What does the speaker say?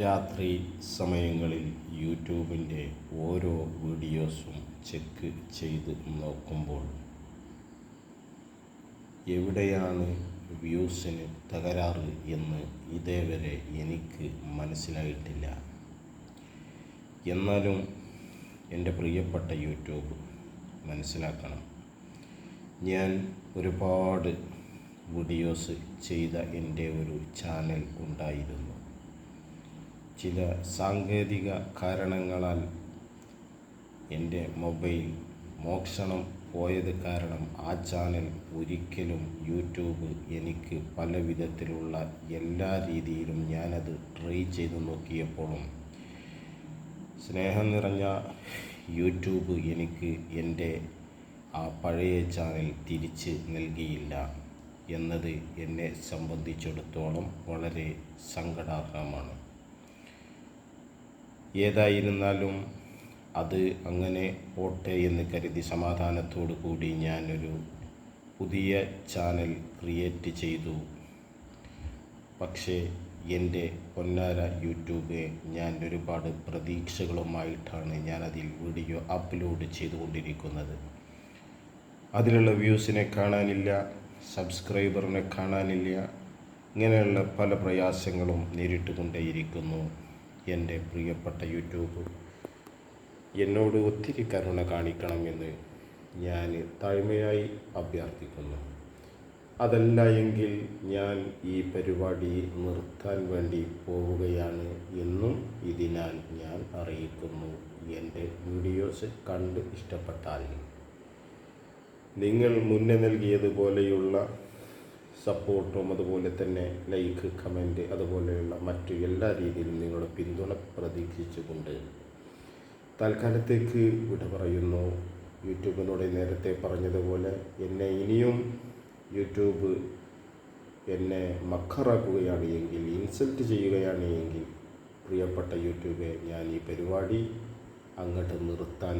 രാത്രി സമയങ്ങളിൽ യൂട്യൂബിന്റെ ഓരോ വീഡിയോസും ചെക്ക് ചെയ്ത് നോക്കുമ്പോൾ എവിടെയാണ് വ്യൂസിന് തകരാറ് എന്ന് ഇതേവരെ എനിക്ക് മനസ്സിലായിട്ടില്ല. എന്നാലും എന്റെ പ്രിയപ്പെട്ട യൂട്യൂബ് മനസ്സിലാക്കണം. ഞാൻ ഒരുപാട് വീഡിയോസ് ചെയ്ത എന്റെ ഒരു ചാനൽ ഉണ്ടായിരുന്നു. ചില സാങ്കേതിക കാരണങ്ങളാൽ എന്റെ മൊബൈൽ മോഷണം പോയത് കാരണം ആ ചാനൽ ഒരിക്കലും യൂട്യൂബ് എനിക്ക് പല വിധത്തിലുള്ള എല്ലാ രീതിയിലും ഞാനത് ട്രൈ ചെയ്ത് നോക്കിയപ്പോഴും സ്നേഹം നിറഞ്ഞ യൂട്യൂബ് എനിക്ക് എന്റെ ആ പഴയ ചാനൽ തിരിച്ച് നൽകിയില്ല എന്നത് എന്നെ സംബന്ധിച്ചിടത്തോളം വളരെ സങ്കടാർഹമാണ്. ഏതായിരുന്നാലും അത് അങ്ങനെ പോട്ടെ എന്ന് കരുതി സമാധാനത്തോടു കൂടി ഞാനൊരു പുതിയ ചാനൽ ക്രിയേറ്റ് ചെയ്തു. പക്ഷേ എന്റെ പൊന്നാര യൂട്യൂബ് ഞാൻ ഒരുപാട് പ്രതീക്ഷകളുമായിട്ടാണ് ഞാനതിൽ വീഡിയോ അപ്ലോഡ് ചെയ്തുകൊണ്ടിരിക്കുന്നത്. അതിലുള്ള വ്യൂസിനെ കാണാനില്ല സബ്സ്ക്രൈബറിനെ കാണാനില്ല ഇങ്ങനെയുള്ള പല പ്രയാസങ്ങളും നേരിട്ടുകൊണ്ടേയിരിക്കുന്നു. എന്റെ പ്രിയപ്പെട്ട യൂട്യൂബ് എന്നോട് ഒത്തിരി കരുണ കാണിക്കണമെന്ന് ഞാൻ താഴ്മയായി അഭ്യർത്ഥിക്കുന്നു. അതല്ല എങ്കിൽ ഞാൻ ഈ പരിപാടി നിർത്താൻ വേണ്ടി പോവുകയാണ് എന്നും ഇതിനാൽ ഞാൻ അറിയിക്കുന്നു. എന്റെ വീഡിയോസ് കണ്ട് ഇഷ്ടപ്പെട്ടാൽ. നിങ്ങൾ മുന്നേ നൽകിയതുപോലെയുള്ള സപ്പോർട്ടും അതുപോലെ തന്നെ ലൈക്ക് കമന്റ് അതുപോലെയുള്ള മറ്റു എല്ലാ രീതിയിലും നിങ്ങളുടെ പിന്തുണ പ്രതീക്ഷിച്ചുകൊണ്ട് തൽക്കാലത്തേക്ക് വിട പറയുന്നു. യൂട്യൂബിനോട് നേരത്തെ പറഞ്ഞതുപോലെ എന്നെ ഇനിയും യൂട്യൂബ് എന്നെ മക്കറാക്കുകയാണ് എങ്കിൽ ഇൻസൾട്ട് ചെയ്യുകയാണ് എങ്കിൽ പ്രിയപ്പെട്ട യൂട്യൂബെ ഞാൻ ഈ പരിപാടി അങ്ങോട്ട് നിർത്താൻ